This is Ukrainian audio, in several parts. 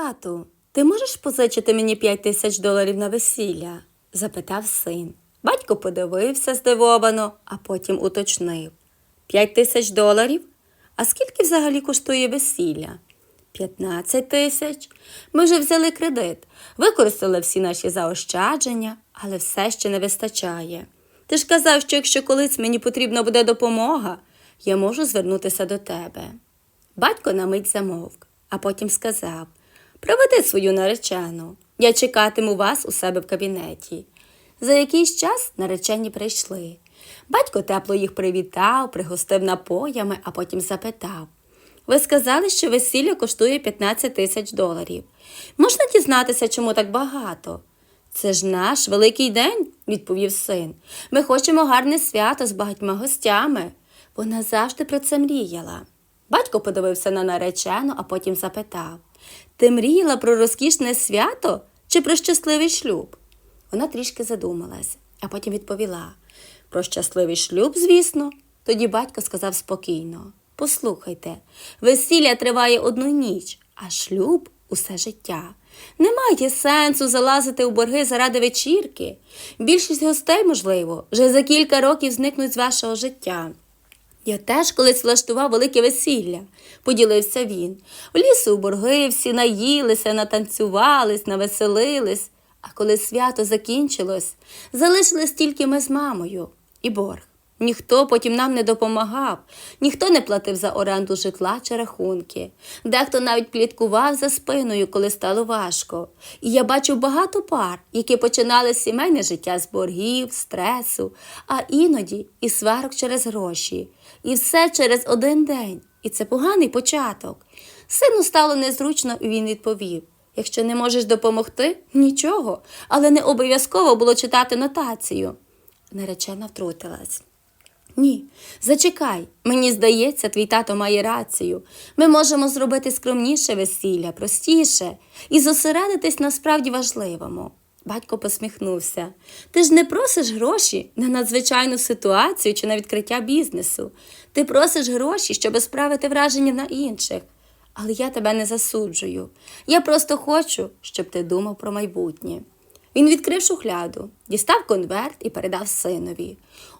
Тату, ти можеш позичити мені п'ять тисяч доларів на весілля? запитав син. Батько подивився здивовано, а потім уточнив. П'ять тисяч доларів? А скільки взагалі коштує весілля? П'ятнадцять тисяч. Ми вже взяли кредит, використали всі наші заощадження, але все ще не вистачає. Ти ж казав, що якщо колись мені потрібна буде допомога, я можу звернутися до тебе. Батько на мить замовк, а потім сказав Проведи свою наречену. Я чекатиму вас у себе в кабінеті. За якийсь час наречені прийшли. Батько тепло їх привітав, пригостив напоями, а потім запитав Ви сказали, що весілля коштує 15 тисяч доларів. Можна дізнатися, чому так багато? Це ж наш великий день, відповів син. Ми хочемо гарне свято з багатьма гостями. Вона завжди про це мріяла. Батько подивився на наречену, а потім запитав Ти мріяла про розкішне свято чи про щасливий шлюб? Вона трішки задумалась, а потім відповіла Про щасливий шлюб, звісно. Тоді батько сказав спокійно Послухайте, весілля триває одну ніч, а шлюб усе життя. Немає сенсу залазити у борги заради вечірки. Більшість гостей, можливо, вже за кілька років зникнуть з вашого життя. Я теж колись влаштував велике весілля, поділився він. В у борги, всі наїлися, натанцювались, навеселились. А коли свято закінчилось, залишились тільки ми з мамою і борг. Ніхто потім нам не допомагав, ніхто не платив за оренду житла чи рахунки. Дехто навіть пліткував за спиною, коли стало важко. І я бачив багато пар, які починали сімейне життя з боргів, стресу, а іноді і сварок через гроші. І все через один день. І це поганий початок. Сину стало незручно, і він відповів. Якщо не можеш допомогти, нічого, але не обов'язково було читати нотацію. Наречена втрутилась. Ні, зачекай, мені здається, твій тато має рацію. Ми можемо зробити скромніше весілля, простіше і зосередитись на справді важливому. Батько посміхнувся. Ти ж не просиш гроші на надзвичайну ситуацію чи на відкриття бізнесу. Ти просиш гроші, щоб справити враження на інших. Але я тебе не засуджую. Я просто хочу, щоб ти думав про майбутнє. Він відкрив шухляду, дістав конверт і передав синові.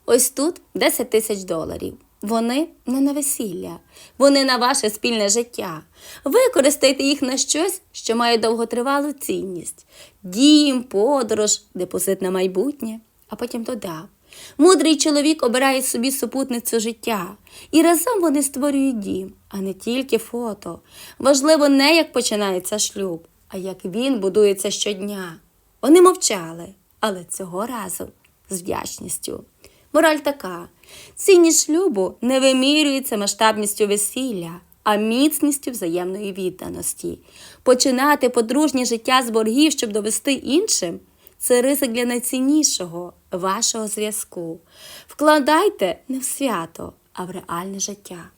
Ось тут 10 тисяч доларів. Вони не на весілля, вони на ваше спільне життя. Використайте їх на щось, що має довготривалу цінність: дім, подорож, депозит на майбутнє, а потім додав. Мудрий чоловік обирає собі супутницю життя, і разом вони створюють дім, а не тільки фото. Важливо не як починається шлюб, а як він будується щодня. Вони мовчали, але цього разу з вдячністю. Мораль така: цінність шлюбу не вимірюється масштабністю весілля, а міцністю взаємної відданості. Починати подружнє життя з боргів, щоб довести іншим. Це ризик для найціннішого вашого зв'язку. Вкладайте не в свято, а в реальне життя.